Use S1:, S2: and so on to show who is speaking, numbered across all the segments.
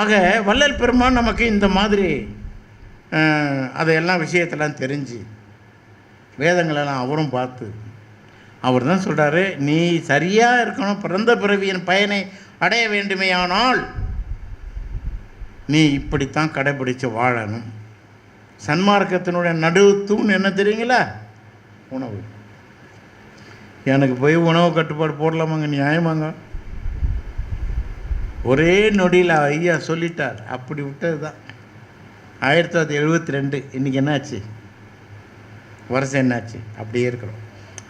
S1: ஆக வள்ளல் பெருமான் நமக்கு இந்த மாதிரி அதையெல்லாம் விஷயத்தெல்லாம் தெரிஞ்சு வேதங்களெல்லாம் அவரும் பார்த்து அவர் தான் சொல்கிறாரு நீ சரியாக இருக்கணும் பிறந்த பிறவியின் பயனை அடைய வேண்டுமேயானால் நீ இப்படித்தான் கடைபிடித்து வாழணும் சன்மார்க்கத்தினுடைய நடுவு தூண் என்ன தெரியுங்களா உணவு எனக்கு போய் உணவு கட்டுப்பாடு போடலாமாங்க நியாயமாங்க ஒரே நொடியில் ஐயா சொல்லிட்டார் அப்படி விட்டது தான் ஆயிரத்தி தொள்ளாயிரத்தி எழுபத்தி ரெண்டு இன்றைக்கி என்னாச்சு வருஷம் என்னாச்சு அப்படியே இருக்கிறோம்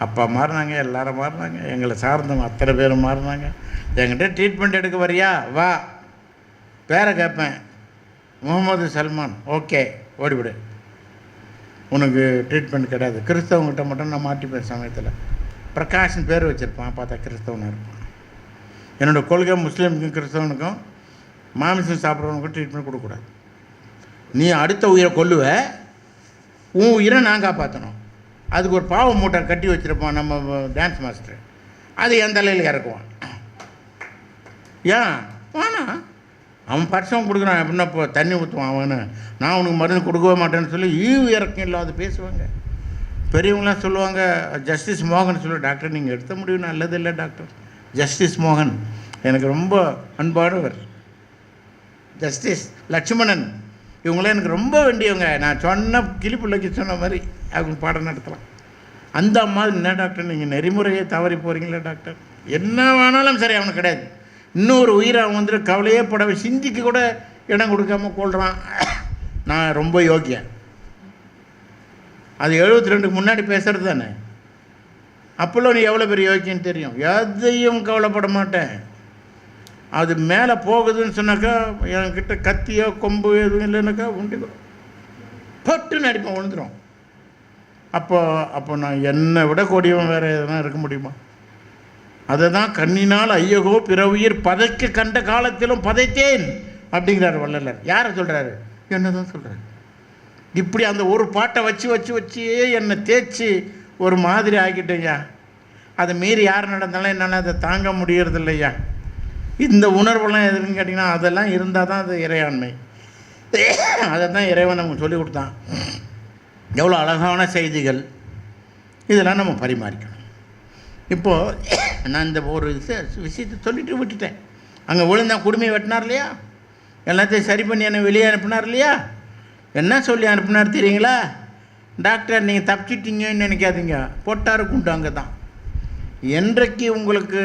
S1: அப்பா மாறினாங்க எல்லாரும் மாறினாங்க எங்களை சார்ந்தவங்க அத்தனை பேரும் மாறினாங்க என்கிட்ட ட்ரீட்மெண்ட் எடுக்க வரியா வா பேரை கேட்பேன் முகமது சல்மான் ஓகே ஓடிவிடு உனக்கு ட்ரீட்மெண்ட் கிடையாது கிறிஸ்தவங்கிட்ட மட்டும் நான் மாட்டிப்பேன் சமயத்தில் பிரகாஷ்னு பேர் வச்சுருப்பான் பார்த்தா கிறிஸ்தவனாக இருப்பான் என்னோடய கொள்கை முஸ்லீமுக்கும் கிறிஸ்தவனுக்கும் மாமிசம் சாப்பிட்றவனுக்கும் ட்ரீட்மெண்ட் கொடுக்கக்கூடாது நீ அடுத்த உயிரை கொல்லுவ உன் உயிரை நான் காப்பாற்றணும் அதுக்கு ஒரு பாவ மூட்டை கட்டி வச்சுருப்பான் நம்ம டான்ஸ் மாஸ்டர் அது என் தலையில் இறக்குவான் ஏன் வானா அவன் பரிசவன் கொடுக்குறான் எப்படின்னா இப்போ தண்ணி ஊற்றுவான் அவனு நான் உனக்கு மருந்து கொடுக்கவே மாட்டேன்னு சொல்லி ஈவு இறக்கம் இல்லாத பேசுவாங்க பெரியவங்களாம் சொல்லுவாங்க ஜஸ்டிஸ் மோகன் சொல்லுவேன் டாக்டர் நீங்கள் எடுத்த முடியும் நல்லது இல்லை டாக்டர் ஜஸ்டிஸ் மோகன் எனக்கு ரொம்ப அன்பானவர் ஜஸ்டிஸ் லட்சுமணன் இவங்களாம் எனக்கு ரொம்ப வேண்டியவங்க நான் சொன்ன கிளி பிள்ளைக்கு சொன்ன மாதிரி அவங்க பாடம் நடத்தலாம் அந்த அம்மா என்ன டாக்டர் நீங்கள் நெறிமுறையை தவறி போகிறீங்களா டாக்டர் என்ன வேணாலும் சரி அவனுக்கு கிடையாது இன்னொரு உயிரை அவன் வந்துட்டு கவலையே படவை சிந்திக்க கூட இடம் கொடுக்காம கொள்கிறான் நான் ரொம்ப யோக்கியன் அது எழுபத்தி ரெண்டுக்கு முன்னாடி பேசுகிறது தானே அப்போல்லாம் நீ எவ்வளோ பெரிய யோக்கியம் தெரியும் எதையும் கவலைப்பட மாட்டேன் அது மேலே போகுதுன்னு சொன்னாக்கா என்கிட்ட கத்தியோ கொம்பு எதுவும் இல்லைனாக்கா உண்டு பட்டுன்னு அடிப்பேன் விழுந்துடும் அப்போ அப்போ நான் என்னை விட கொடியவன் வேறு எதுனா இருக்க முடியுமா அதை தான் கண்ணினால் ஐயகோ பிற உயிர் பதைக்க கண்ட காலத்திலும் பதைத்தேன் அப்படிங்கிறார் வள்ளலர் யாரை சொல்கிறாரு என்ன தான் சொல்கிறாரு இப்படி அந்த ஒரு பாட்டை வச்சு வச்சு வச்சே என்னை தேய்ச்சி ஒரு மாதிரி ஆகிட்டேங்க அதை மீறி யார் நடந்தாலும் என்னால் அதை தாங்க முடியறது இல்லையா இந்த உணர்வெல்லாம் எதுக்குன்னு கேட்டிங்கன்னா அதெல்லாம் இருந்தால் தான் அது இறையாண்மை அதை தான் இறைவன் நமக்கு சொல்லி கொடுத்தான் எவ்வளோ அழகான செய்திகள் இதெல்லாம் நம்ம பரிமாறிக்கணும் இப்போது நான் இந்த ஒரு விஷயத்தை சொல்லிட்டு விட்டுட்டேன் அங்கே விழுந்தான் குடுமையை வெட்டினார் இல்லையா எல்லாத்தையும் சரி பண்ணி என்னை வெளியே அனுப்பினார் இல்லையா என்ன சொல்லி அனுப்பினார் தெரியுங்களா டாக்டர் நீங்கள் தப்பிச்சிட்டிங்கன்னு நினைக்காதீங்க பொட்டார் குண்டு அங்கே தான் என்றைக்கு உங்களுக்கு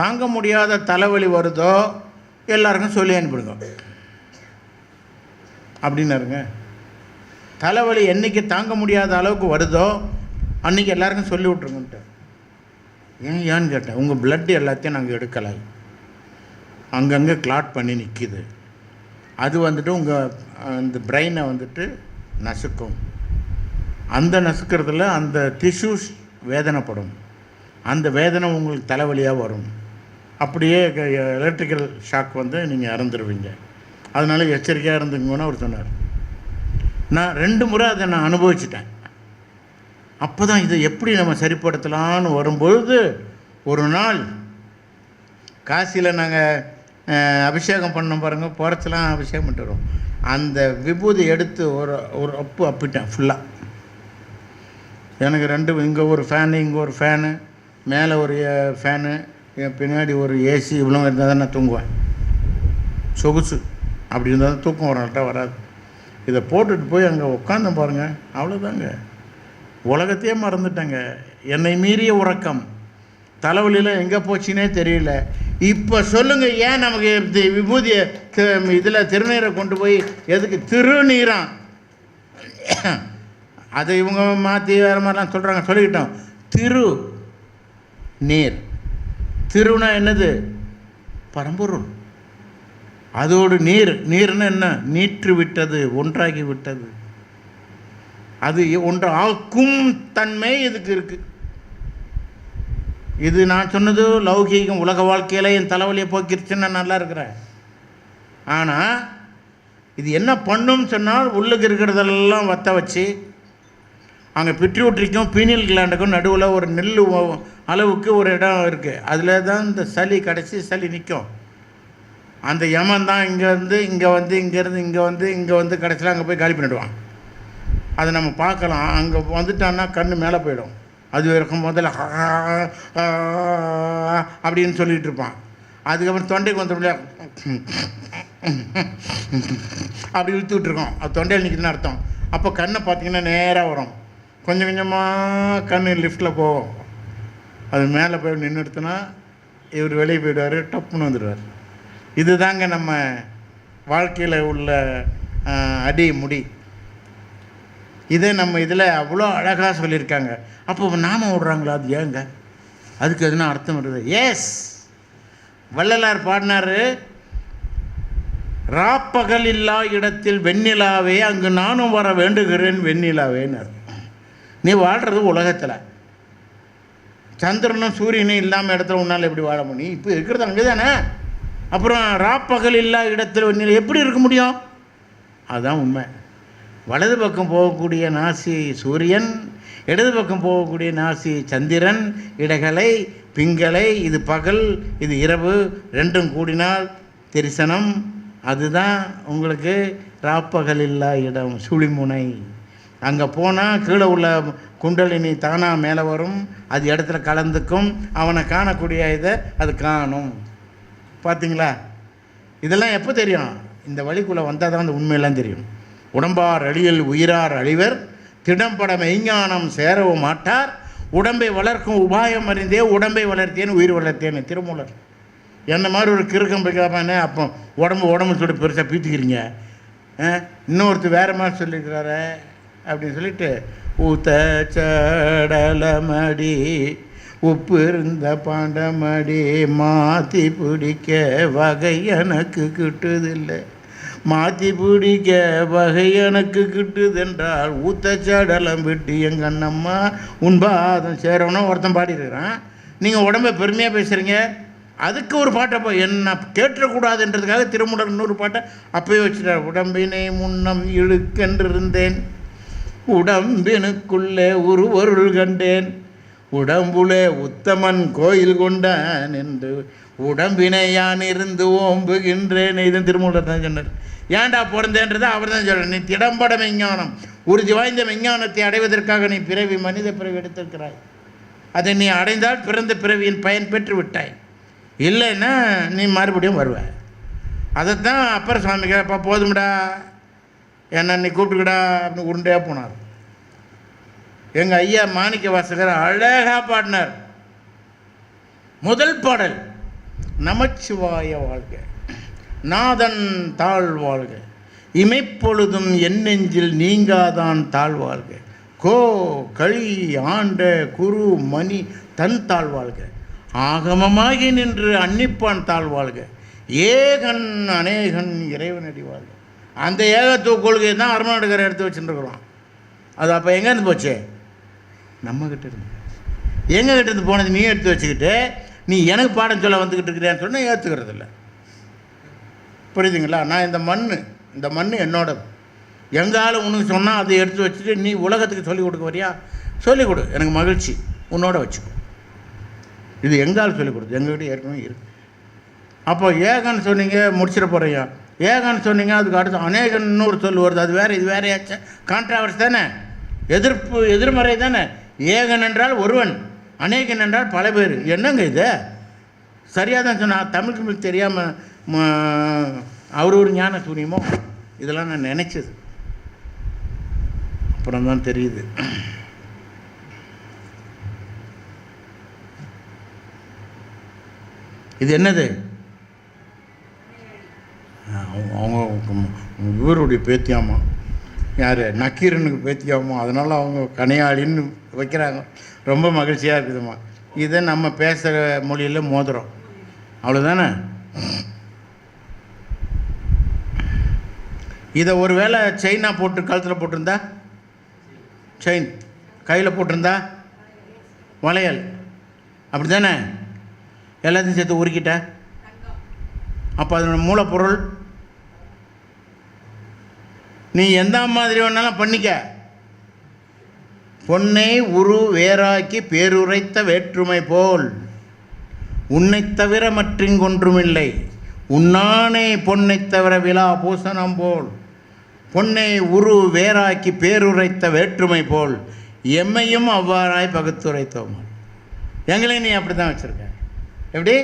S1: தாங்க முடியாத தலைவலி வருதோ எல்லாருக்கும் சொல்லி அனுப்பிடுங்க அப்படின்னாருங்க தலைவலி என்றைக்கு தாங்க முடியாத அளவுக்கு வருதோ அன்றைக்கி எல்லாருக்கும் சொல்லி விட்ருங்கன்ட்டு ஏன் ஏன்னு கேட்டேன் உங்கள் பிளட்டு எல்லாத்தையும் நாங்கள் எடுக்கலை அங்கங்கே கிளாட் பண்ணி நிற்கிது அது வந்துட்டு உங்கள் இந்த பிரெயினை வந்துட்டு நசுக்கும் அந்த நசுக்கிறதுல அந்த திஷ்யூஸ் வேதனைப்படும் அந்த வேதனை உங்களுக்கு தலைவலியாக வரும் அப்படியே எலக்ட்ரிக்கல் ஷாக் வந்து நீங்கள் இறந்துடுவீங்க அதனால் எச்சரிக்கையாக இருந்துங்கன்னு அவர் சொன்னார் நான் ரெண்டு முறை அதை நான் அனுபவிச்சிட்டேன் அப்போ தான் இதை எப்படி நம்ம சரிப்படுத்தலான்னு வரும்பொழுது ஒரு நாள் காசியில் நாங்கள் அபிஷேகம் பண்ணோம் பாருங்கள் போகிறச்செல்லாம் அபிஷேகம் பண்ணிட்டு வரோம் அந்த விபூதி எடுத்து ஒரு ஒரு அப்பு அப்பிட்டேன் ஃபுல்லாக எனக்கு ரெண்டு இங்கே ஒரு ஃபேனு இங்கே ஒரு ஃபேனு மேலே ஒரு ஃபேனு என் பின்னாடி ஒரு ஏசி இவ்வளோ இருந்தால் தான் நான் தூங்குவேன் சொகுசு அப்படி இருந்தால் தான் தூக்கம் வரட்டாக வராது இதை போட்டுட்டு போய் அங்கே உட்காந்து பாருங்கள் அவ்வளோதாங்க உலகத்தையே மறந்துட்டேங்க என்னை மீறிய உறக்கம் தலைவலியில் எங்கே போச்சுன்னே தெரியல இப்போ சொல்லுங்கள் ஏன் நமக்கு விபூதியை இதில் திருநீரை கொண்டு போய் எதுக்கு திருநீரான் அதை இவங்க மாற்றி வேறு மாதிரிலாம் சொல்கிறாங்க சொல்லிக்கிட்டோம் திரு நீர் திருனா என்னது பரம்பொருள் அதோடு நீர் நீர்னு என்ன நீற்று விட்டது ஒன்றாகி விட்டது அது ஒன்று ஆக்கும் தன்மை இதுக்கு இருக்குது இது நான் சொன்னது லௌகீகம் உலக வாழ்க்கையில் என் தலைவலியை போக்கிருச்சுன்னு நான் நல்லா இருக்கிறேன் ஆனால் இது என்ன பண்ணும் சொன்னால் உள்ளுக்கு இருக்கிறதெல்லாம் வத்த வச்சு அங்கே பிட்ரியூட்ரிக்கும் பீனியல் கிளாண்டுக்கும் நடுவில் ஒரு நெல் அளவுக்கு ஒரு இடம் இருக்குது அதில் தான் இந்த சளி கடைசி சளி நிற்கும் அந்த யமன் தான் இங்கேருந்து இங்கே வந்து இங்கேருந்து இங்கே வந்து இங்கே வந்து கடைசியில் அங்கே போய் காலி பண்ணிவிடுவான் அதை நம்ம பார்க்கலாம் அங்கே வந்துட்டான்னா கண் மேலே போயிடும் அது இருக்கும் முதல்ல அப்படின்னு சொல்லிகிட்டு இருப்பான் அதுக்கப்புறம் தொண்டைக்கு வந்த முடியாது அப்படி இழுத்துக்கிட்டு இருக்கோம் அது தொண்டையில் நிற்கிறதுன்னு அர்த்தம் அப்போ கண்ணை பார்த்தீங்கன்னா நேராக வரும் கொஞ்சம் கொஞ்சமாக கண் லிஃப்ட்டில் போவோம் அது மேலே போய் நின்றுடுத்துனா இவர் வெளியே போயிடுவார் டப்புன்னு வந்துடுவார் இது தாங்க நம்ம வாழ்க்கையில் உள்ள அடி முடி இதே நம்ம இதில் அவ்வளோ அழகாக சொல்லியிருக்காங்க அப்போ நாம விடுறாங்களா அது ஏங்க அதுக்கு எதுனா அர்த்தம் வருது எஸ் வள்ளலார் பாடினார் ராப்பகல் இல்லா இடத்தில் வெண்ணிலாவே அங்கு நானும் வர வேண்டுகிறேன் வெண்ணிலாவேன்னு நீ வாழ்கிறது உலகத்தில் சந்திரனும் சூரியனும் இல்லாமல் இடத்துல உன்னால் எப்படி வாழ முடியும் இப்போ இருக்கிறது அங்கே தானே அப்புறம் ராப்பகல் இல்லாத இடத்துல எப்படி இருக்க முடியும் அதுதான் உண்மை வலது பக்கம் போகக்கூடிய நாசி சூரியன் இடது பக்கம் போகக்கூடிய நாசி சந்திரன் இடகலை பிங்களை இது பகல் இது இரவு ரெண்டும் கூடினால் தரிசனம் அதுதான் உங்களுக்கு ராப்பகல் இல்லா இடம் சுழிமுனை அங்கே போனால் கீழே உள்ள குண்டலினி தானாக மேலே வரும் அது இடத்துல கலந்துக்கும் அவனை காணக்கூடிய இதை அது காணும் பார்த்தீங்களா இதெல்லாம் எப்போ தெரியும் இந்த வழிக்குள்ளே வந்தால் தான் அந்த உண்மையெல்லாம் தெரியும் உடம்பார் அழியல் உயிரார் அழிவர் திடம்பட மெய்ஞானம் சேரவும் மாட்டார் உடம்பை வளர்க்கும் உபாயம் அறிந்தே உடம்பை வளர்த்தேன் உயிர் வளர்த்தேன் திருமூலர் என்ன மாதிரி ஒரு கிருக்கம் பிடிக்காமே அப்போ உடம்பு உடம்பு சொல்லி பெருசாக பீத்திக்கிறீங்க இன்னொருத்தர் வேறு மாதிரி சொல்லியிருக்கிறாரு அப்படின்னு சொல்லிட்டு ஊத்த சடலமடி உப்பு இருந்த பாண்டமடி மாற்றி பிடிக்க வகை எனக்கு கிட்டுதில்லை மாற்றி பிடிக்க வகை எனக்கு கிட்டுதென்றால் ஊத்த சடலம் விட்டு எங்கள் அண்ணம்மா உன்பாதம் சேரணும் ஒருத்தன் பாடிருக்கிறான் நீங்கள் உடம்ப பெருமையாக பேசுகிறீங்க அதுக்கு ஒரு பாட்டை போய் என்ன கேட்டுறக்கூடாதுன்றதுக்காக திருமுடன் இன்னொரு பாட்டை அப்போயே வச்சுட்டார் உடம்பினை முன்னம் இழுக்கென்றிருந்தேன் உடம்பினுக்குள்ளே உருவருள் கண்டேன் உடம்புலே உத்தமன் கோயில் கொண்டான் என்று உடம்பினை யான் இருந்து ஓம்புகின்றேன் இதன் திருமூலர் தான் சொன்னார் ஏன்டா பிறந்தேன்றது அவர் தான் சொல்கிறார் நீ திடம்பட மெஞ்ஞானம் உறுதி வாய்ந்த மெஞ்ஞானத்தை அடைவதற்காக நீ பிறவி மனித பிறவி எடுத்திருக்கிறாய் அதை நீ அடைந்தால் பிறந்த பிறவியின் பயன் பெற்று விட்டாய் இல்லைன்னா நீ மறுபடியும் வருவ அதைத்தான் அப்பர் சுவாமிகள் அப்போ போதும்டா என்னை நீ கூப்பிட்டுக்கிடா அப்படின்னு உருண்டையாக போனார் எங்கள் ஐயா மாணிக்க வாசகர் அழகாக பாடினார் முதல் பாடல் நமச்சிவாய வாழ்க நாதன் தாழ் வாழ்க இமைப்பொழுதும் என் நெஞ்சில் நீங்காதான் தாழ்வாழ்க கோ களி ஆண்ட குரு மணி தன் தாழ்வாழ்க ஆகமமாகி நின்று அன்னிப்பான் தாழ்வாழ்க ஏகன் அநேகன் இறைவனடி வாழ்க அந்த ஏகத்துவ கொள்கையை தான் அருமாநடுக்காரை எடுத்து வச்சுருக்குறோம் அது அப்போ எங்கேருந்து போச்சு நம்மக்கிட்ட இருந்து எங்ககிட்ட இருந்து போனது நீ எடுத்து வச்சுக்கிட்டு நீ எனக்கு பாடம் சொல்ல வந்துக்கிட்டு இருக்கிறேன்னு சொன்னால் ஏற்றுக்கிறதில்ல புரியுதுங்களா நான் இந்த மண் இந்த மண் என்னோட எங்காலும் உனக்கு சொன்னால் அதை எடுத்து வச்சுட்டு நீ உலகத்துக்கு சொல்லிக் கொடுக்க வரியா சொல்லிக் கொடு எனக்கு மகிழ்ச்சி உன்னோட வச்சுக்கோ இது எங்கால் சொல்லிக் கொடுத்து எங்கள்கிட்ட ஏற்கனவே இருக்குது அப்போ ஏகன்னு சொன்னீங்க முடிச்சிட போகிறையா ஏகன்னு சொன்னீங்க அதுக்கு அடுத்து அநேகன்னு ஒரு சொல் வருது அது வேறு இது வேறையாச்சு கான்ட்ராவர்ஸ் தானே எதிர்ப்பு எதிர்மறை தானே ஏகன் என்றால் ஒருவன் அநேகன் என்றால் பல பேர் என்னங்க இது சரியாக தான் சொன்னால் தமிழுக்கு தெரியாமல் அவர் ஒரு ஞான சூரியமோ இதெல்லாம் நான் நினச்சது அப்புறம் தான் தெரியுது இது என்னது அவங்க இவருடைய பேத்தியாமா யார் நக்கீரனுக்கு பேத்தியாமா அதனால் அவங்க கனையாளின்னு வைக்கிறாங்க ரொம்ப மகிழ்ச்சியாக இருக்குதுமா இதை நம்ம பேசுகிற மொழியில் மோதிரம் அவ்வளோதானே இதை ஒரு வேளை செயினா போட்டு கழுத்தில் போட்டிருந்தா செயின் கையில் போட்டிருந்தா வளையல் அப்படி தானே எல்லாத்தையும் சேர்த்து உருக்கிட்ட அப்போ அதனோட மூலப்பொருள் நீ எந்த மாதிரி வேணாலும் பண்ணிக்க பொன்னை உரு வேறாக்கி பேருரைத்த வேற்றுமை போல் உன்னை தவிர மற்றொன்றுமில்லை உன்னானே பொன்னை தவிர விழா பூசணம் போல் பொன்னை உரு வேறாக்கி பேருரைத்த வேற்றுமை போல் எம்மையும் அவ்வாறாய் பகுத்துரைத்தோம் எங்களையும் நீ அப்படி தான் வச்சுருக்க எப்படி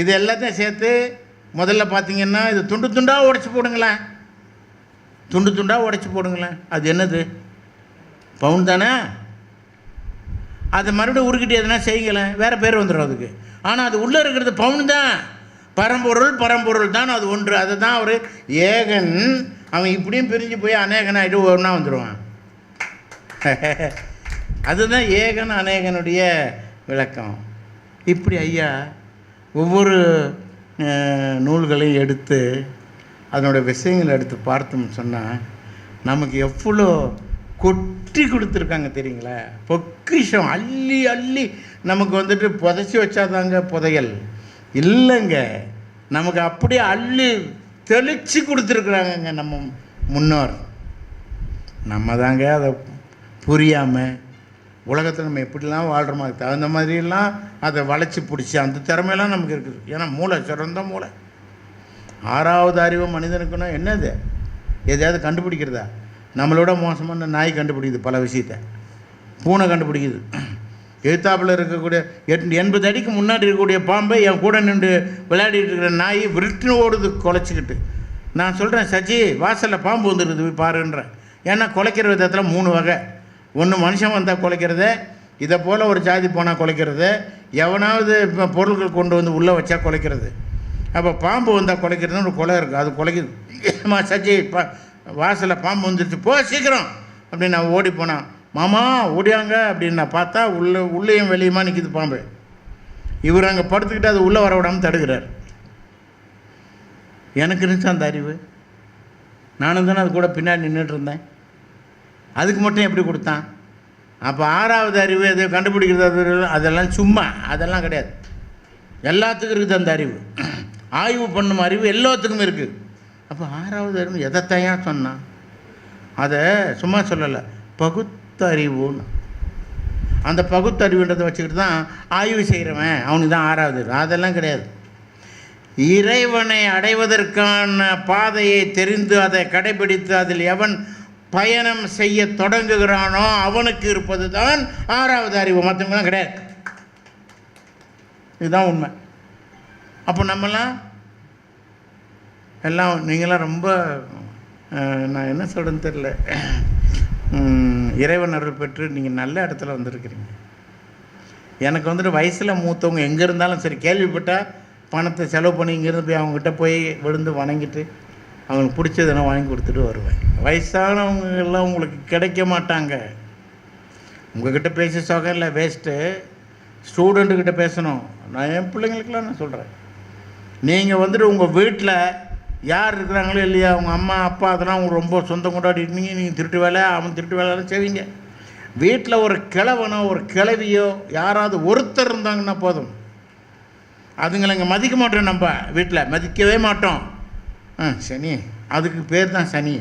S1: இது எல்லாத்தையும் சேர்த்து முதல்ல பார்த்தீங்கன்னா இது துண்டு துண்டாக உடச்சி போடுங்களேன் துண்டு துண்டாக உடச்சி போடுங்களேன் அது என்னது பவுன் தானே அதை மறுபடியும் உருக்கிட்டு எதனா செய்யலை வேறு பேர் வந்துடும் அதுக்கு ஆனால் அது உள்ளே இருக்கிறது பவுன் தான் பரம்பொருள் பரம்பொருள் தான் அது ஒன்று அதை தான் அவர் ஏகன் அவன் இப்படியும் பிரிஞ்சு போய் அநேகன் ஆகிட்டு ஒன்றா வந்துடுவான் அதுதான் ஏகன் அநேகனுடைய விளக்கம் இப்படி ஐயா ஒவ்வொரு நூல்களையும் எடுத்து அதனோட விஷயங்களை எடுத்து பார்த்தோம்னு சொன்னால் நமக்கு எவ்வளோ கொட்டி கொடுத்துருக்காங்க தெரியுங்களா பொக்கிஷம் அள்ளி அள்ளி நமக்கு வந்துட்டு புதைச்சி வச்சாதாங்க புதையல் இல்லைங்க நமக்கு அப்படியே அள்ளி தெளித்து கொடுத்துருக்குறாங்கங்க நம்ம முன்னோர் நம்ம தாங்க அதை புரியாமல் உலகத்தில் நம்ம எப்படிலாம் வாழ்கிறோமோ அதுக்கு தகுந்த மாதிரிலாம் அதை வளைச்சி பிடிச்சி அந்த திறமையெல்லாம் நமக்கு இருக்குது ஏன்னா மூளை சிறந்த மூளை ஆறாவது அறிவு மனிதனுக்குன்னா என்னது எதையாவது கண்டுபிடிக்கிறதா நம்மளோட மோசமான நாய் கண்டுபிடிக்குது பல விஷயத்த பூனை கண்டுபிடிக்குது எழுத்தாப்பில் இருக்கக்கூடிய எட் எண்பது அடிக்கு முன்னாடி இருக்கக்கூடிய பாம்பை என் கூட நின்று விளையாடிட்டு இருக்கிற நாய் விருட்டு ஓடுது குலைச்சிக்கிட்டு நான் சொல்கிறேன் சஜி வாசலில் பாம்பு வந்துருக்குது போய் பாருன்றேன் ஏன்னா குலைக்கிற விதத்தில் மூணு வகை ஒன்று மனுஷன் வந்தால் குலைக்கிறத இதை போல் ஒரு ஜாதி போனால் குலைக்கிறது எவனாவது பொருள்கள் கொண்டு வந்து உள்ளே வச்சா குலைக்கிறது அப்போ பாம்பு வந்தால் குலைக்கிறதுன்னு ஒரு குலை இருக்குது அது குலைக்குது மா சஜி பா வாசலில் பாம்பு வந்துருச்சு போ சீக்கிரம் அப்படின்னு நான் ஓடி போனான் மாமா ஓடியாங்க அப்படின்னு நான் பார்த்தா உள்ளே உள்ளேயும் வெளியுமா நிற்கிது பாம்பு இவர் அங்கே படுத்துக்கிட்டு அது உள்ளே வர விடாமல் தடுக்கிறார் எனக்கு இருந்துச்சு அந்த அறிவு நானும் தானே அது கூட பின்னாடி நின்றுட்டு இருந்தேன் அதுக்கு மட்டும் எப்படி கொடுத்தான் அப்போ ஆறாவது அறிவு அது கண்டுபிடிக்கிறது அதெல்லாம் சும்மா அதெல்லாம் கிடையாது எல்லாத்துக்கும் இருக்குது அந்த அறிவு ஆய்வு பண்ணும் அறிவு எல்லாத்துக்கும் இருக்குது அப்போ ஆறாவது அறிவு எதைத்தையாக சொன்னான் அதை சும்மா சொல்லலை பகுத்தறிவுன்னு அந்த பகுத்தறிவுன்றதை வச்சுக்கிட்டு தான் ஆய்வு செய்கிறவன் அவனுக்கு தான் ஆறாவது அதெல்லாம் கிடையாது இறைவனை அடைவதற்கான பாதையை தெரிந்து அதை கடைபிடித்து அதில் எவன் பயணம் செய்ய தொடங்குகிறானோ அவனுக்கு இருப்பது தான் ஆறாவது அறிவு மற்றவங்களாம் கிடையாது இதுதான் உண்மை அப்போ நம்மலாம் எல்லாம் நீங்களாம் ரொம்ப நான் என்ன சொல்கிறேன்னு தெரில இறைவன் அருள் பெற்று நீங்கள் நல்ல இடத்துல வந்திருக்கிறீங்க எனக்கு வந்துட்டு வயசில் மூத்தவங்க எங்கே இருந்தாலும் சரி கேள்விப்பட்டால் பணத்தை செலவு பண்ணி இங்கேருந்து போய் அவங்ககிட்ட போய் விழுந்து வணங்கிட்டு அவங்களுக்கு பிடிச்சதெல்லாம் வாங்கி கொடுத்துட்டு வருவேன் வயசானவங்கெல்லாம் உங்களுக்கு கிடைக்க மாட்டாங்க உங்ககிட்ட பேசி சுகம் இல்லை வேஸ்ட்டு ஸ்டூடெண்ட்டுக்கிட்ட பேசணும் நான் என் பிள்ளைங்களுக்கெல்லாம் நான் சொல்கிறேன் நீங்கள் வந்துட்டு உங்கள் வீட்டில் யார் இருக்கிறாங்களோ இல்லையா உங்கள் அம்மா அப்பா அதெல்லாம் அவங்க ரொம்ப சொந்தம் கொண்டாடி இருந்தீங்க நீங்கள் திருட்டு வேலை அவன் திருட்டு வேலை செய்வீங்க வீட்டில் ஒரு கிழவனோ ஒரு கிழவியோ யாராவது ஒருத்தர் இருந்தாங்கன்னா போதும் அதுங்களை இங்கே மதிக்க மாட்டோம் நம்ம வீட்டில் மதிக்கவே மாட்டோம் ஆ சனி அதுக்கு பேர் தான் சனி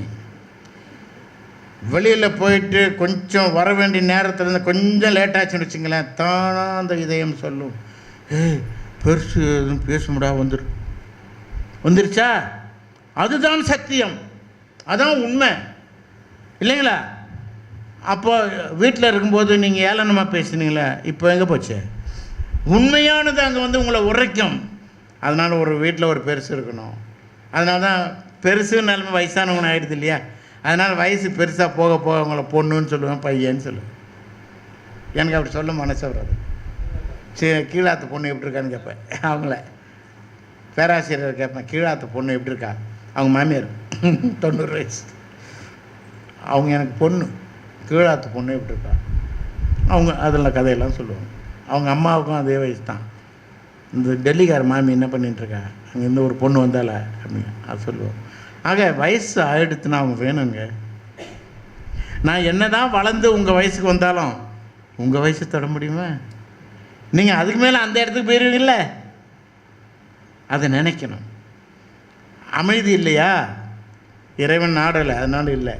S1: வெளியில் போயிட்டு கொஞ்சம் வர வேண்டிய நேரத்தில் இருந்து கொஞ்சம் லேட் ஆச்சுன்னு வச்சுங்களேன் தானாக அந்த இதயம் சொல்லும் ஏய் பெருசு எதுவும் பேசுமுடா வந்துடும் வந்துருச்சா அதுதான் சத்தியம் அதான் உண்மை இல்லைங்களா அப்போ வீட்டில் இருக்கும்போது நீங்கள் ஏளனமாக பேசுனீங்களே இப்போ எங்கே போச்சு உண்மையானது அங்கே வந்து உங்களை உரைக்கும் அதனால் ஒரு வீட்டில் ஒரு பெருசு இருக்கணும் அதனால தான் பெருசு நிலைமை வயசானவங்க ஆயிடுது இல்லையா அதனால் வயசு பெருசாக போக போக உங்களை பொண்ணுன்னு சொல்லுவேன் பையன்னு சொல்லுவேன் எனக்கு அப்படி சொல்ல மனசு வராது கீழாத்து பொண்ணு எப்படி இருக்கான்னு கேட்பேன் அவங்கள பேராசிரியர் கேட்பேன் கீழாத்து பொண்ணு எப்படி இருக்கா அவங்க மாமியார் தொண்ணூறு வயசு அவங்க எனக்கு பொண்ணு கீழாத்து பொண்ணு எப்படி இருக்கா அவங்க அதில் கதையெல்லாம் சொல்லுவாங்க அவங்க அம்மாவுக்கும் அதே வயசு தான் இந்த டெல்லிக்கார மாமி என்ன பண்ணிட்டுருக்கா அங்கே இந்த ஒரு பொண்ணு வந்தால அப்படின்னு அது சொல்லுவோம் ஆக வயசு ஆயிடுத்துன்னா அவங்க வேணுங்க நான் என்ன தான் வளர்ந்து உங்கள் வயசுக்கு வந்தாலும் உங்கள் வயசு தொட முடியுமா நீங்கள் அதுக்கு மேலே அந்த இடத்துக்கு போயிருவீங்கள அதை நினைக்கணும் அமைதி இல்லையா இறைவன் நாடலை அதனால் இல்லை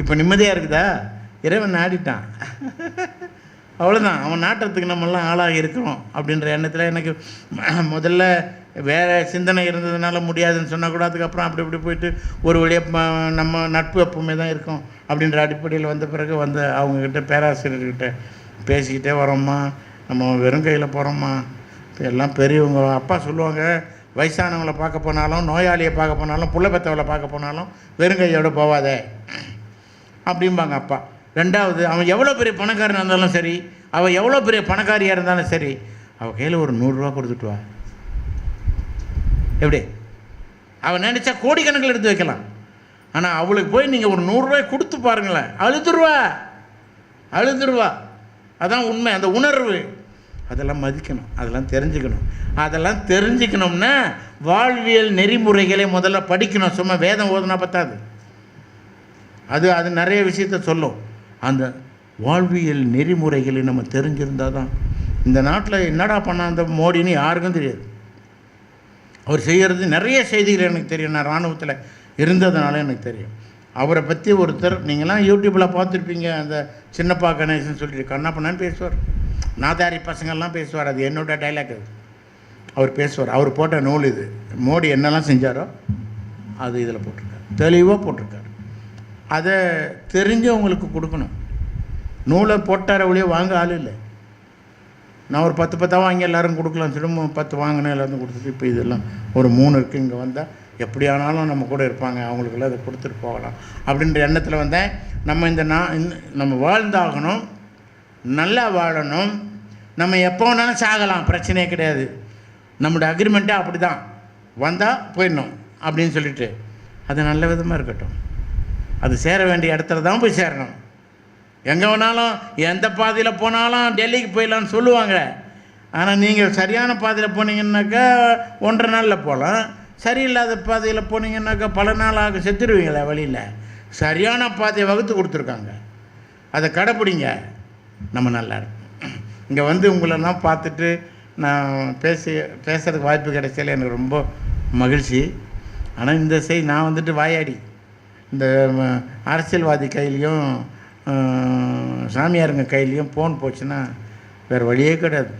S1: இப்போ நிம்மதியாக இருக்குதா இறைவன் நாடிட்டான் அவ்வளோதான் அவன் நாட்டுறதுக்கு நம்மளாம் ஆளாக இருக்கிறோம் அப்படின்ற எண்ணத்தில் எனக்கு முதல்ல வேறு சிந்தனை இருந்ததுனால முடியாதுன்னு சொன்னால் கூட அதுக்கப்புறம் அப்படி இப்படி போயிட்டு ஒரு வழியாக நம்ம நட்பு எப்பவுமே தான் இருக்கும் அப்படின்ற அடிப்படையில் வந்த பிறகு வந்து அவங்கக்கிட்ட பேராசிரியர்கிட்ட பேசிக்கிட்டே வரோம்மா நம்ம வெறும் கையில் போகிறோம்மா இப்போ எல்லாம் பெரியவங்க அப்பா சொல்லுவாங்க வயசானவங்களை பார்க்க போனாலும் நோயாளியை பார்க்க போனாலும் புள்ள பெத்தவளை பார்க்க போனாலும் வெறும் கையோடு போவாத அப்படிம்பாங்க அப்பா ரெண்டாவது அவன் எவ்வளோ பெரிய பணக்காரனாக இருந்தாலும் சரி அவள் எவ்வளோ பெரிய பணக்காரியாக இருந்தாலும் சரி அவள் கையில் ஒரு நூறுரூவா கொடுத்துட்டு வா எப்படி அவள் நினச்சா கோடிக்கணக்கில் எடுத்து வைக்கலாம் ஆனால் அவளுக்கு போய் நீங்கள் ஒரு நூறுரூவாய் கொடுத்து பாருங்களேன் அழுதுருவா அழுதுருவா அதான் உண்மை அந்த உணர்வு அதெல்லாம் மதிக்கணும் அதெல்லாம் தெரிஞ்சுக்கணும் அதெல்லாம் தெரிஞ்சுக்கணும்னா வாழ்வியல் நெறிமுறைகளை முதல்ல படிக்கணும் சும்மா வேதம் ஓதுனா பார்த்தாது அது அது நிறைய விஷயத்த சொல்லும் அந்த வாழ்வியல் நெறிமுறைகளை நம்ம தெரிஞ்சிருந்தால் தான் இந்த நாட்டில் என்னடா பண்ண அந்த மோடின்னு யாருக்கும் தெரியாது அவர் செய்கிறது நிறைய செய்திகள் எனக்கு தெரியும் நான் இராணுவத்தில் இருந்ததுனால எனக்கு தெரியும் அவரை பற்றி ஒருத்தர் நீங்களாம் யூடியூப்பில் பார்த்துருப்பீங்க அந்த சின்னப்பா கணேசன் சொல்லிட்டு கண்ணப்பண்ணான்னு பேசுவார் நாதாரி பசங்கள்லாம் பேசுவார் அது என்னோட டைலாக் அவர் பேசுவார் அவர் போட்ட நூல் இது மோடி என்னெல்லாம் செஞ்சாரோ அது இதில் போட்டிருக்கார் தெளிவாக போட்டிருக்காரு அதை தெரிஞ்சு அவங்களுக்கு கொடுக்கணும் நூலை போட்டார வழியே வாங்க ஆள் இல்லை நான் ஒரு பத்து பத்தாக வாங்கி எல்லோரும் கொடுக்கலாம் திரும்ப பத்து வாங்கினேன் எல்லாரும் கொடுத்துட்டு இப்போ இதெல்லாம் ஒரு மூணு இருக்குது இங்கே வந்தால் எப்படியானாலும் நம்ம கூட இருப்பாங்க அவங்களுக்கெல்லாம் அதை கொடுத்துட்டு போகலாம் அப்படின்ற எண்ணத்தில் வந்தேன் நம்ம இந்த நான் நம்ம வாழ்ந்தாகணும் நல்லா வாழணும் நம்ம எப்போ வேணாலும் சாகலாம் பிரச்சனையே கிடையாது நம்மளோட அக்ரிமெண்ட்டே அப்படி தான் வந்தால் போயிடணும் அப்படின்னு சொல்லிட்டு அது நல்ல விதமாக இருக்கட்டும் அது சேர வேண்டிய இடத்துல தான் போய் சேரணும் எங்கே வேணாலும் எந்த பாதையில் போனாலும் டெல்லிக்கு போயிடலான்னு சொல்லுவாங்க ஆனால் நீங்கள் சரியான பாதையில் போனீங்கன்னாக்கா ஒன்றரை நாளில் போகலாம் சரியில்லாத பாதையில் போனீங்கன்னாக்கா பல நாள் ஆக செத்துருவீங்களா வழியில் சரியான பாதையை வகுத்து கொடுத்துருக்காங்க அதை கடைப்பிடிங்க நம்ம நல்லா இருக்கும் இங்கே வந்து உங்களெல்லாம் பார்த்துட்டு நான் பேசி பேசுகிறதுக்கு வாய்ப்பு கிடைச்சல எனக்கு ரொம்ப மகிழ்ச்சி ஆனால் இந்த செய் நான் வந்துட்டு வாயாடி இந்த அரசியல்வாதி கையிலையும் சாமியாருங்க கையிலையும் ஃபோன் போச்சுன்னா வேறு வழியே கிடையாது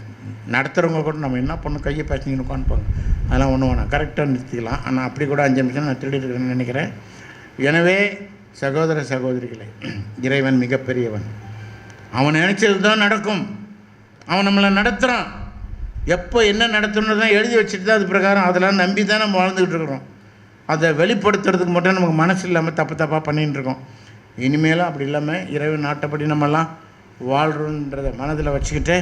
S1: நடத்துகிறவங்க கூட நம்ம என்ன பண்ணணும் கையை பேசினீங்கன்னு உட்காந்துப்பாங்க அதெல்லாம் ஒன்று வேணாம் கரெக்டாக நிறுத்திக்கலாம் ஆனால் அப்படி கூட அஞ்சு நிமிஷம் நான் திருடிருக்கிறேன்னு நினைக்கிறேன் எனவே சகோதர சகோதரிகளை இறைவன் மிகப்பெரியவன் அவன் நினச்சது தான் நடக்கும் அவன் நம்மளை நடத்துகிறான் எப்போ என்ன தான் எழுதி வச்சுட்டு தான் அது பிரகாரம் அதெல்லாம் நம்பி தான் நம்ம வாழ்ந்துக்கிட்டு இருக்கிறோம் அதை வெளிப்படுத்துறதுக்கு மட்டும் நமக்கு மனசு இல்லாமல் தப்பு தப்பாக பண்ணிகிட்டு இருக்கோம் இனிமேலும் அப்படி இல்லாமல் இரவு நாட்டப்படி நம்மெல்லாம் வாழ்கிறோன்றத மனதில் வச்சுக்கிட்டு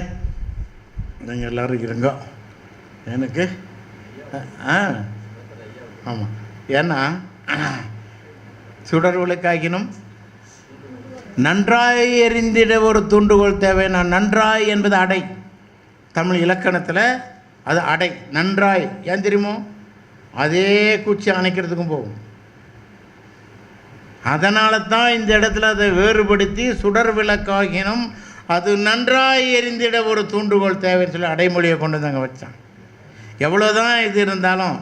S1: நீங்கள் எல்லோரும் இருங்க எனக்கு ஆ ஆமாம் ஏன்னா சுடர் விளக்காகினும் நன்றாய் எறிந்திட ஒரு தூண்டுகோள் தேவை நான் நன்றாய் என்பது அடை தமிழ் இலக்கணத்தில் அது அடை நன்றாய் ஏன் தெரியுமோ அதே குச்சி அணைக்கிறதுக்கும் போகும் அதனால தான் இந்த இடத்துல அதை வேறுபடுத்தி சுடர் விளக்காகினும் அது நன்றாய் எரிந்திட ஒரு தூண்டுகோல் தேவைன்னு சொல்லி அடைமொழியை கொண்டு வந்து அங்கே வச்சான் எவ்வளோதான் இது இருந்தாலும்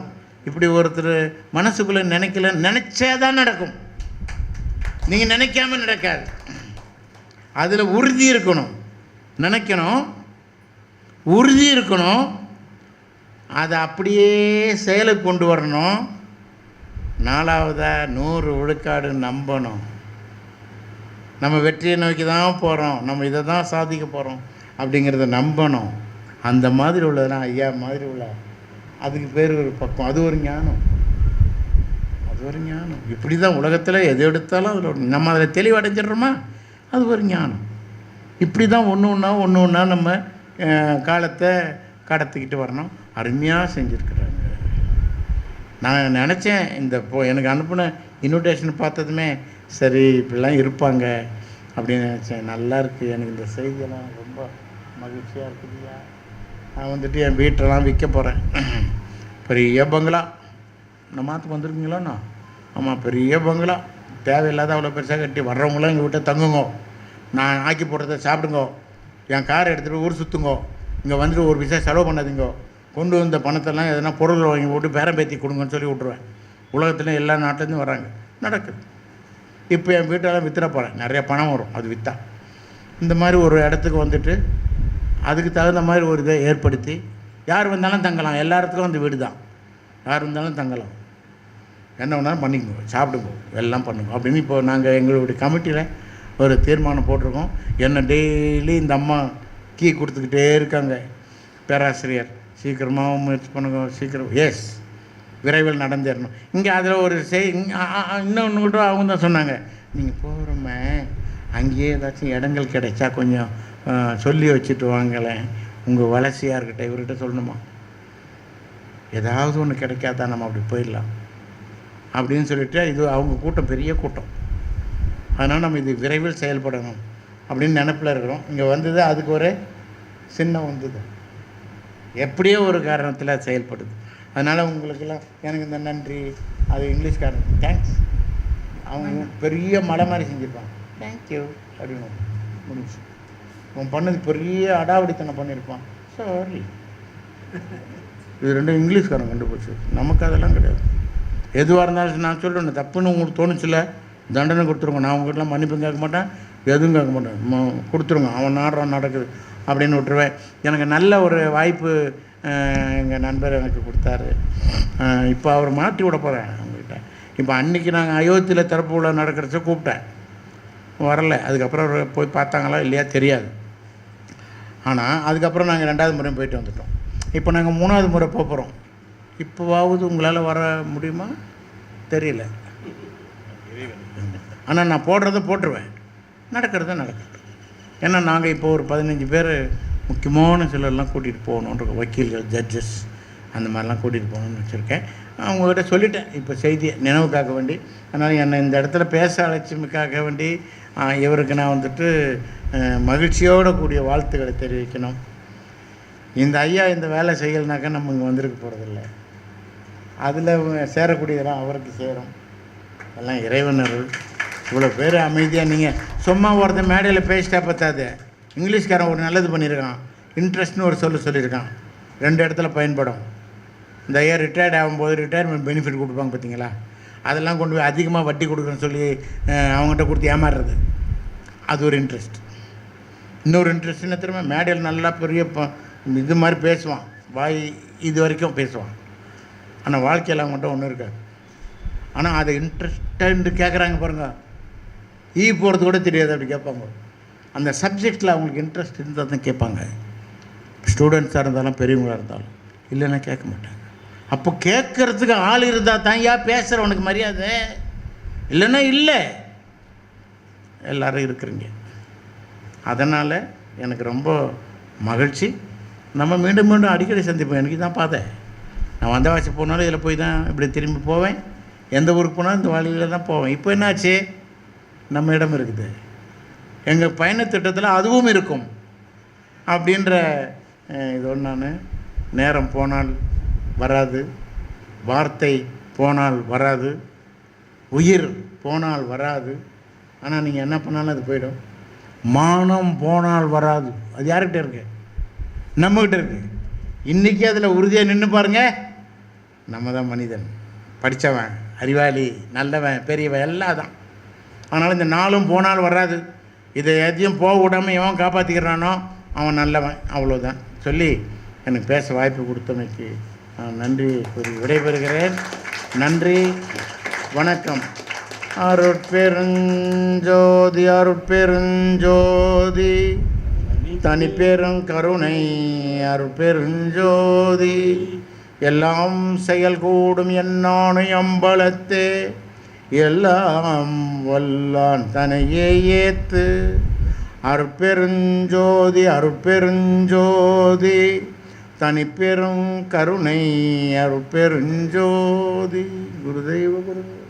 S1: இப்படி ஒருத்தர் மனசுக்குள்ளே நினைக்கல நினச்சே தான் நடக்கும் நீங்கள் நினைக்காம நடக்காது அதில் உறுதி இருக்கணும் நினைக்கணும் உறுதி இருக்கணும் அதை அப்படியே செயலுக்கு கொண்டு வரணும் நாலாவதாக நூறு விழுக்காடு நம்பணும் நம்ம வெற்றியை நோக்கி தான் போகிறோம் நம்ம இதை தான் சாதிக்க போகிறோம் அப்படிங்கிறத நம்பணும் அந்த மாதிரி உள்ளதுனா ஐயா மாதிரி உள்ள அதுக்கு பேர் ஒரு பக்கம் அது ஒரு ஞானம் அது ஒரு ஞானம் இப்படி தான் உலகத்தில் எது எடுத்தாலும் அதில் நம்ம அதில் தெளிவடைஞ்சிடுறோமா அது ஒரு ஞானம் இப்படி தான் ஒன்று ஒன்றா ஒன்று ஒன்றா நம்ம காலத்தை கடத்திக்கிட்டு வரணும் அருமையாக செஞ்சுருக்குறாங்க நான் நினச்சேன் இந்த இப்போ எனக்கு அனுப்பின இன்விடேஷன் பார்த்ததுமே சரி இப்படிலாம் இருப்பாங்க அப்படின்னு நினச்சேன் நல்லா இருக்குது எனக்கு இந்த செய்தியெல்லாம் ரொம்ப மகிழ்ச்சியாக இல்லையா நான் வந்துட்டு என் வீட்டெல்லாம் விற்க போகிறேன் பெரிய பங்களா நம்மாத்துக்கு வந்திருக்கீங்களோண்ணா ஆமாம் பெரிய பங்களா தேவையில்லாத அவ்வளோ பெருசாக கட்டி வர்றவங்களாம் எங்கள் வீட்டை தங்குங்கோ நான் ஆக்கி போடுறத சாப்பிடுங்க என் காரை எடுத்துகிட்டு ஊர் சுற்றுங்கோ இங்கே வந்துட்டு ஒரு பைசா செலவு பண்ணாதீங்கோ கொண்டு வந்த பணத்தெல்லாம் எதனா பொருள் வாங்கி போட்டு பேரம் பேத்தி கொடுங்கன்னு சொல்லி விட்ருவேன் உலகத்தில் எல்லா நாட்டிலேருந்து வராங்க நடக்குது இப்போ என் வீட்டெல்லாம் விற்றுற போகிறேன் நிறைய பணம் வரும் அது விற்றா இந்த மாதிரி ஒரு இடத்துக்கு வந்துட்டு அதுக்கு தகுந்த மாதிரி ஒரு இதை ஏற்படுத்தி யார் வந்தாலும் தங்கலாம் எல்லா இடத்துக்கும் அந்த வீடு தான் யார் வந்தாலும் தங்கலாம் என்ன வேணாலும் பண்ணிக்கோங்க சாப்பிடுங்க எல்லாம் பண்ணுங்க அப்படின்னு இப்போ நாங்கள் எங்களுடைய கமிட்டியில் ஒரு தீர்மானம் போட்டிருக்கோம் என்ன டெய்லி இந்த அம்மா கீ கொடுத்துக்கிட்டே இருக்காங்க பேராசிரியர் சீக்கிரமாகவும் முயற்சி பண்ணுங்க சீக்கிரம் எஸ் விரைவில் நடந்தேறணும் இங்கே அதில் ஒரு செய் இன்னொன்று கூட அவங்க தான் சொன்னாங்க நீங்கள் போகிறோமே அங்கேயே ஏதாச்சும் இடங்கள் கிடைச்சா கொஞ்சம் சொல்லி வச்சுட்டு வாங்களேன் உங்கள் வளர்ச்சியாக இருக்கட்டும் இவர்கிட்ட சொல்லணுமா ஏதாவது ஒன்று கிடைக்காதா நம்ம அப்படி போயிடலாம் அப்படின்னு சொல்லிட்டு இது அவங்க கூட்டம் பெரிய கூட்டம் அதனால் நம்ம இது விரைவில் செயல்படணும் அப்படின்னு நினப்பில் இருக்கிறோம் இங்கே வந்தது அதுக்கு ஒரு சின்ன வந்தது எப்படியோ ஒரு காரணத்தில் செயல்படுது அதனால் உங்களுக்கெல்லாம் எனக்கு இந்த நன்றி அது இங்கிலீஷ்காரன் தேங்க்ஸ் அவங்க பெரிய மலை மாதிரி செஞ்சுருப்பாங்க தேங்க்யூ அப்படின்னு முடிஞ்சு அவன் பண்ணது பெரிய அடாவடித்தனை பண்ணியிருப்பான் சாரி இது ரெண்டும் இங்கிலீஷ்காரன் கண்டுபிடிச்சி நமக்கு அதெல்லாம் கிடையாது எதுவாக இருந்தாலும் நான் சொல்லணும் தப்புன்னு உங்களுக்கு தோணுச்சுல தண்டனை கொடுத்துருங்க நான் உங்ககிட்டலாம் மன்னிப்பும் கேட்க மாட்டேன் எதுவும் கேட்க மாட்டேன் கொடுத்துருங்க அவன் நாடுறான் நடக்குது அப்படின்னு விட்டுருவேன் எனக்கு நல்ல ஒரு வாய்ப்பு எங்கள் நண்பர் எனக்கு கொடுத்தாரு இப்போ அவர் மாற்றி விட போகிறேன் அவங்ககிட்ட இப்போ அன்றைக்கி நாங்கள் அயோத்தியில் திறப்பு உள்ள நடக்கிறச்ச கூப்பிட்டேன் வரலை அதுக்கப்புறம் அவர் போய் பார்த்தாங்களா இல்லையா தெரியாது ஆனால் அதுக்கப்புறம் நாங்கள் ரெண்டாவது முறையும் போயிட்டு வந்துட்டோம் இப்போ நாங்கள் மூணாவது முறை போகிறோம் இப்போவாவது உங்களால் வர முடியுமா தெரியல ஆனால் நான் போடுறத போட்டுருவேன் நடக்கிறத நடக்கும் ஏன்னா நாங்கள் இப்போ ஒரு பதினஞ்சு பேர் முக்கியமான சிலர்லாம் கூட்டிகிட்டு போகணுன்ற வக்கீல்கள் ஜட்ஜஸ் அந்த மாதிரிலாம் கூட்டிகிட்டு போகணும்னு வச்சுருக்கேன் அவங்ககிட்ட சொல்லிட்டேன் இப்போ செய்தியை நினைவுக்காக வேண்டி அதனால் என்னை இந்த இடத்துல பேச அலட்சியமுக்காக வேண்டி இவருக்கு நான் வந்துட்டு மகிழ்ச்சியோடு கூடிய வாழ்த்துக்களை தெரிவிக்கணும் இந்த ஐயா இந்த வேலை செய்யலைனாக்கா நம்ம இங்கே வந்திருக்க போகிறதில்லை அதில் சேரக்கூடியதெல்லாம் அவருக்கு சேரும் எல்லாம் இறைவனர்கள் இவ்வளோ பேர் அமைதியாக நீங்கள் சும்மா ஒருத்தர் மேடையில் பேசிட்டா பார்த்தாது இங்கிலீஷ்காரன் ஒரு நல்லது பண்ணியிருக்கான் இன்ட்ரெஸ்ட்னு ஒரு சொல்லு சொல்லியிருக்கான் ரெண்டு இடத்துல பயன்படும் இந்த ஐயர் ரிட்டையர்ட் ஆகும்போது ரிட்டையர்மெண்ட் பெனிஃபிட் கொடுப்பாங்க பார்த்தீங்களா அதெல்லாம் கொண்டு போய் அதிகமாக வட்டி கொடுக்குறேன்னு சொல்லி அவங்ககிட்ட கொடுத்து ஏமாறுறது அது ஒரு இன்ட்ரெஸ்ட் இன்னொரு இன்ட்ரெஸ்ட்னு திரும்ப மேடையில் நல்லா பெரிய இது மாதிரி பேசுவான் வாய் இது வரைக்கும் பேசுவான் ஆனால் வாழ்க்கையில் மட்டும் ஒன்றும் இருக்காது ஆனால் அதை இன்ட்ரெஸ்டன்ட்டு கேட்குறாங்க பாருங்கள் ஈ e போகிறது கூட தெரியாது அப்படி கேட்பாங்க அந்த சப்ஜெக்டில் அவங்களுக்கு இன்ட்ரெஸ்ட் இருந்தால் தான் கேட்பாங்க ஸ்டூடெண்ட்ஸாக இருந்தாலும் பெரியவங்களாக இருந்தாலும் இல்லைன்னா கேட்க மாட்டாங்க அப்போ கேட்குறதுக்கு ஆள் இருந்தால் தான் ஏன் பேசுகிறவனுக்கு மரியாதை இல்லைன்னா இல்லை எல்லோரும் இருக்கிறீங்க அதனால் எனக்கு ரொம்ப மகிழ்ச்சி நம்ம மீண்டும் மீண்டும் அடிக்கடி சந்திப்போம் எனக்கு தான் பார்த்தேன் நான் வாசி போனாலும் இதில் போய் தான் இப்படி திரும்பி போவேன் எந்த ஊருக்கு போனாலும் இந்த வழியில் தான் போவேன் இப்போ என்னாச்சு நம்ம இடம் இருக்குது எங்கள் பயணத்திட்டத்தில் அதுவும் இருக்கும் அப்படின்ற இதோடு நான் நேரம் போனால் வராது வார்த்தை போனால் வராது உயிர் போனால் வராது ஆனால் நீங்கள் என்ன பண்ணாலும் அது போயிடும் மானம் போனால் வராது அது யார்கிட்ட இருக்கு நம்மக்கிட்ட இருக்கு இன்றைக்கி அதில் உறுதியாக நின்று பாருங்கள் நம்ம தான் மனிதன் படித்தவன் அறிவாளி நல்லவன் பெரியவன் எல்லாம் தான் ஆனால் இந்த நாளும் போனால் வராது இதை எதையும் போக விடாமல் எவன் காப்பாற்றிக்கிறானோ அவன் நல்லவன் அவ்வளோதான் சொல்லி எனக்கு பேச வாய்ப்பு கொடுத்தமைக்கு நான் நன்றி கூறி விடைபெறுகிறேன் நன்றி வணக்கம் அருட்பெருஞ்சோதி அருட்பெருஞ்சோதி தனிப்பெரும் கருணை அருட்பெருஞ்சோதி எல்லாம் செயல் கூடும் என்னானு அம்பலத்தே எல்லாம் வல்லான் தனையே ஏத்து அற்பெருஞ்சோதி அற்பெருஞ்சோதி தனிப்பெரும் கருணை அற்பெருஞ்சோதி குருதெய்வ குரு